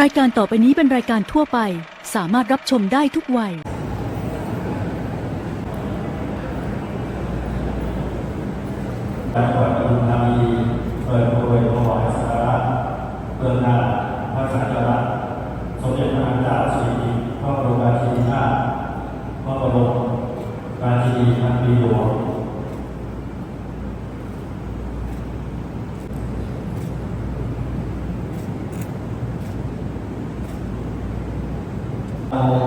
รายการต่อไปนี้เป็นรายการทั่วไป สามารถรับชมได้ทุกวัย จังหวัดปทุมธานีเปิดเดยถวายสาระเบื้หน้าพระสังฆราชสมเด็จพระนางเจ้าสิริพระบรมราชินีนาถพระบรมราชินีพันปีหลวง Amen.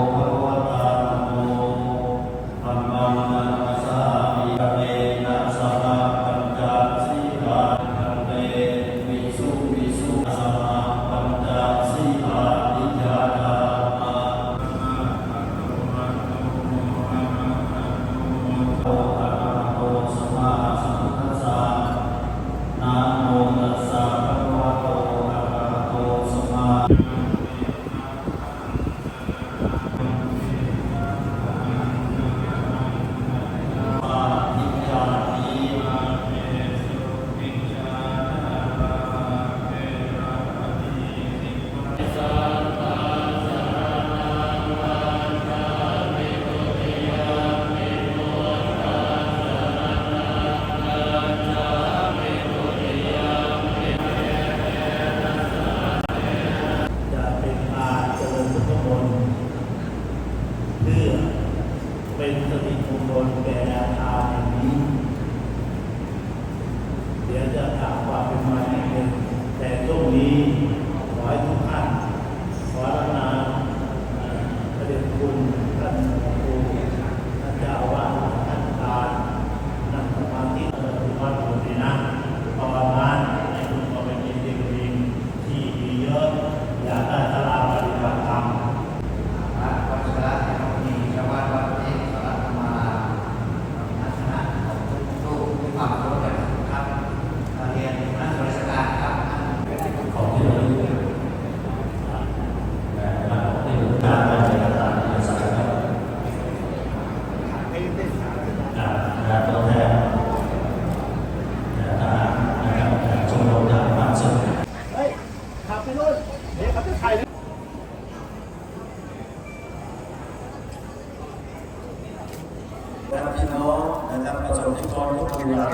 เป็นสิริมงคลแก่นาทาง พี่น้องนะครับประชาชนทุกคนทุกคนเรา